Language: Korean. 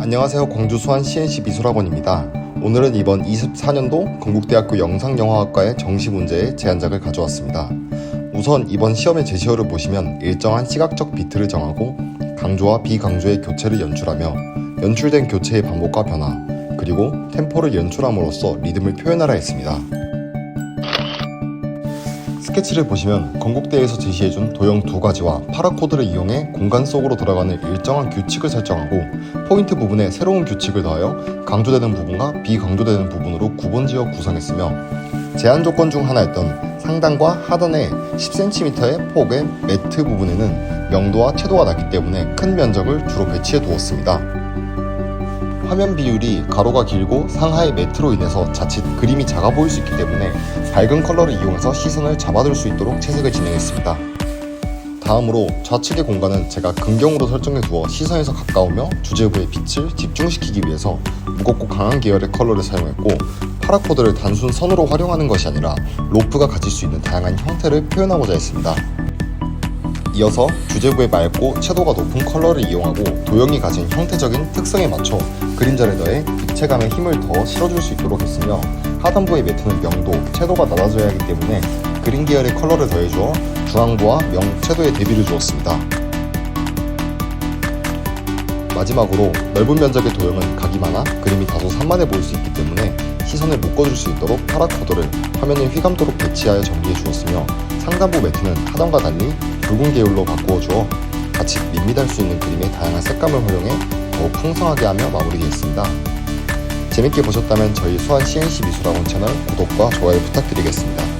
안녕하세요. 광주 수원 CNC 미술학원입니다. 오늘은 이번 24년도 건국대학교 영상영화학과의 정시 문제의 제안작을 가져왔습니다. 우선 이번 시험의 제시어를 보시면 일정한 시각적 비트를 정하고 강조와 비강조의 교체를 연출하며 연출된 교체의 반복과 변화, 그리고 템포를 연출함으로써 리듬을 표현하라 했습니다. 스케치를 보시면 건국대에서 제시해준 도형 두 가지와 파라코드를 이용해 공간 속으로 들어가는 일정한 규칙을 설정하고 포인트 부분에 새로운 규칙을 더하여 강조되는 부분과 비강조되는 부분으로 구분지어 구성했으며 제한 조건 중 하나였던 상단과 하단의 10cm의 폭의 매트 부분에는 명도와 채도가 낮기 때문에 큰 면적을 주로 배치해 두었습니다. 화면 비율이 가로가 길고 상하의 매트로 인해서 자칫 그림이 작아 보일 수 있기 때문에 밝은 컬러를 이용해서 시선을 잡아둘 수 있도록 채색을 진행했습니다. 다음으로 좌측의 공간은 제가 근경으로 설정해 두어 시선에서 가까우며 주제부의 빛을 집중시키기 위해서 무겁고 강한 계열의 컬러를 사용했고 파라코드를 단순 선으로 활용하는 것이 아니라 로프가 가질 수 있는 다양한 형태를 표현하고자 했습니다. 이어서 주제부에 맑고 채도가 높은 컬러를 이용하고 도형이 가진 형태적인 특성에 맞춰 그림자를 더해 입체감에 힘을 더 실어줄 수 있도록 했으며 하단부의 매트는 명도, 채도가 낮아져야 하기 때문에 그린 계열의 컬러를 더해주어 중앙부와 명, 채도의 대비를 주었습니다. 마지막으로 넓은 면적의 도형은 각이 많아 그림이 다소 산만해 보일 수 있기 때문에 시선을 묶어줄 수 있도록 파라코드를 화면에 휘감도록 배치하여 정비해 주었으며 상단부 매트는 하단과 달리 붉은 계열로 바꾸어 주어 같이 밋밋할 수 있는 그림의 다양한 색감을 활용해 더욱 풍성하게 하며 마무리되었습니다. 재밌게 보셨다면 저희 수완 CNC 미술학원 채널 구독과 좋아요 부탁드리겠습니다.